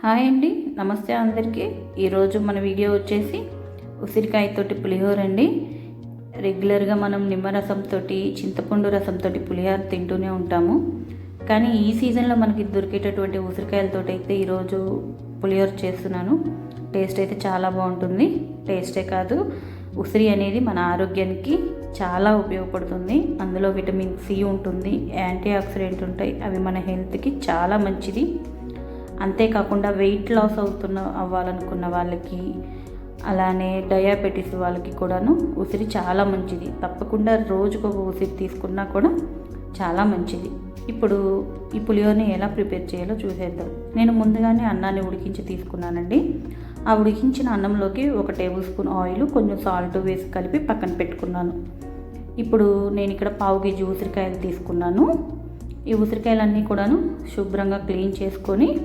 Hi అండి నమస్తే అందరికీ. ఈరోజు మన వీడియో వచ్చేసి ఉసిరికాయతోటి పులిహోర అండి. రెగ్యులర్గా మనం నిమ్మరసంతో చింతపండు రసంతో పులిహోర తింటూనే ఉంటాము. కానీ ఈ సీజన్లో మనకి దొరికేటటువంటి ఉసిరికాయలతో అయితే ఈరోజు పులిహోర చేస్తున్నాను. టేస్ట్ అయితే చాలా బాగుంటుంది. టేస్టే కాదు ఉసిరి అనేది మన ఆరోగ్యానికి చాలా ఉపయోగపడుతుంది. అందులో విటమిన్ సి ఉంటుంది యాంటీ ఆక్సిడెంట్ ఉంటాయి. అవి మన హెల్త్కి చాలా మంచిది. అంతేకాకుండా వెయిట్ లాస్ అవుతున్న అవ్వాలనుకున్న వాళ్ళకి అలానే డయాబెటీస్ వాళ్ళకి కూడాను ఉసిరి చాలా మంచిది. తప్పకుండా రోజుకు ఒక ఉసిరి తీసుకున్నా కూడా చాలా మంచిది. ఇప్పుడు ఈ పులిహోరని ఎలా ప్రిపేర్ చేయాలో చూసేద్దాం. నేను ముందుగానే అన్నాన్ని ఉడికించి తీసుకున్నానండి. ఆ ఉడికించిన అన్నంలోకి ఒక టేబుల్ స్పూన్ ఆయిల్ కొంచెం సాల్ట్ వేసి కలిపి పక్కన పెట్టుకున్నాను. ఇప్పుడు నేను ఇక్కడ పావు కేజీ ఉసిరికాయలు తీసుకున్నాను. ఈ ఉసిరికాయలన్నీ కూడాను శుభ్రంగా క్లీన్ చేసుకొని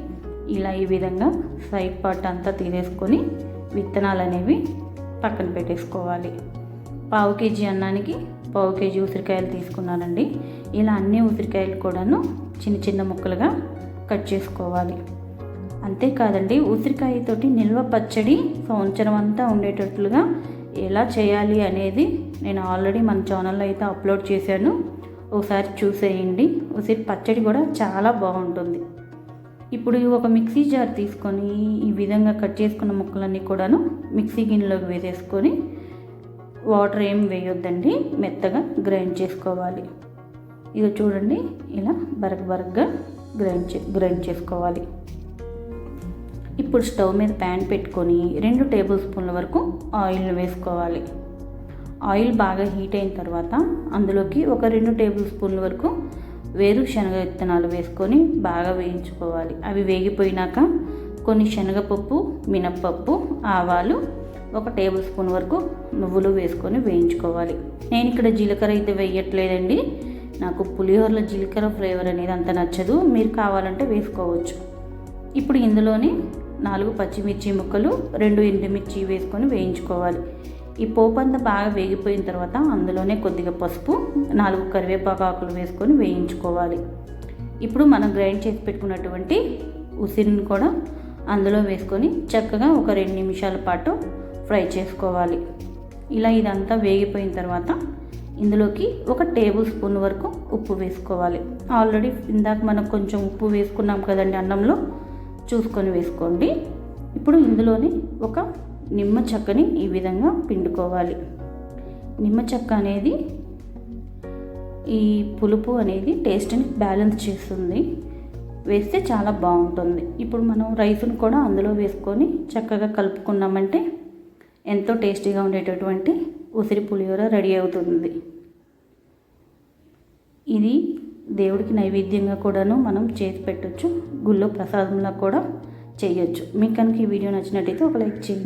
ఇలా ఈ విధంగా సైడ్ పార్ట్ అంతా తీసేసుకొని విత్తనాలు అనేవి పక్కన పెట్టేసుకోవాలి. పావు కేజీ అన్నానికి పావు కేజీ ఉసిరికాయలు తీసుకున్నానండి. ఇలా అన్ని ఉసిరికాయలు కూడాను చిన్న చిన్న ముక్కలుగా కట్ చేసుకోవాలి. అంతేకాదండి ఉసిరికాయతోటి నిల్వ పచ్చడి సంవత్సరం అంతా ఉండేటట్లుగా ఎలా చేయాలి అనేది నేను ఆల్రెడీ మన ఛానల్లో అయితే అప్లోడ్ చేశాను. ఒకసారి చూసేయండి. ఉసిరి పచ్చడి కూడా చాలా బాగుంటుంది. ఇప్పుడు ఒక మిక్సీ జార్ తీసుకొని ఈ విధంగా కట్ చేసుకున్న ముక్కలన్నీ కూడాను మిక్సీ గిన్నెలోకి వేసేసుకొని వాటర్ ఏం వేయొద్దండి మెత్తగా గ్రైండ్ చేసుకోవాలి. ఇక చూడండి ఇలా బరగ బరగ్గా గ్రైండ్ చే గ్రైండ్ చేసుకోవాలి. ఇప్పుడు స్టవ్ మీద ప్యాన్ పెట్టుకొని రెండు టేబుల్ స్పూన్ల వరకు ఆయిల్ని వేసుకోవాలి. ఆయిల్ బాగా హీట్ అయిన తర్వాత అందులోకి ఒక రెండు టేబుల్ స్పూన్ల వరకు వేరుశనగ విత్తనాలు వేసుకొని బాగా వేయించుకోవాలి. అవి వేగిపోయినాక కొన్ని శనగపప్పు మినప్పప్పు ఆవాలు ఒక టేబుల్ స్పూన్ వరకు నువ్వులు వేసుకొని వేయించుకోవాలి. నేను ఇక్కడ జీలకర్ర అయితే వేయట్లేదండి. నాకు పులిహోరలో జీలకర్ర ఫ్లేవర్ అనేది అంత నచ్చదు. మీరు కావాలంటే వేసుకోవచ్చు. ఇప్పుడు ఇందులోని నాలుగు పచ్చిమిర్చి ముక్కలు రెండు ఎండుమిర్చి వేసుకొని వేయించుకోవాలి. ఈ పోపు అంతా బాగా వేగిపోయిన తర్వాత అందులోనే కొద్దిగా పసుపు నాలుగు కరివేపాకు ఆకులు వేసుకొని వేయించుకోవాలి. ఇప్పుడు మనం గ్రైండ్ చేసి పెట్టుకున్నటువంటి ఉసిరిని కూడా అందులో వేసుకొని చక్కగా ఒక రెండు నిమిషాల పాటు ఫ్రై చేసుకోవాలి. ఇలా ఇదంతా వేగిపోయిన తర్వాత ఇందులోకి ఒక టేబుల్ స్పూన్ వరకు ఉప్పు వేసుకోవాలి. ఆల్రెడీ ఇందాక మనం కొంచెం ఉప్పు వేసుకున్నాం కదండి అన్నంలో చూసుకొని వేసుకోండి. ఇప్పుడు ఇందులోని ఒక నిమ్మ చెక్కని ఈ విధంగా పిండుకోవాలి. నిమ్మ చెక్క అనేది ఈ పులుపు అనేది టేస్ట్ని బ్యాలెన్స్ చేస్తుంది. వేస్తే చాలా బాగుంటుంది. ఇప్పుడు మనం రైస్ను కూడా అందులో వేసుకొని చక్కగా కలుపుకున్నామంటే ఎంతో టేస్టీగా ఉండేటటువంటి ఉసిరి పులిహోర రెడీ అవుతుంది. ఇది దేవుడికి నైవేద్యంగా కూడాను మనం చేసి పెట్టచ్చు. గుళ్ళో ప్రసాదంలా కూడా చేయొచ్చు. మీకు కనుక ఈ వీడియో నచ్చినట్టయితే ఒక లైక్ చేయండి.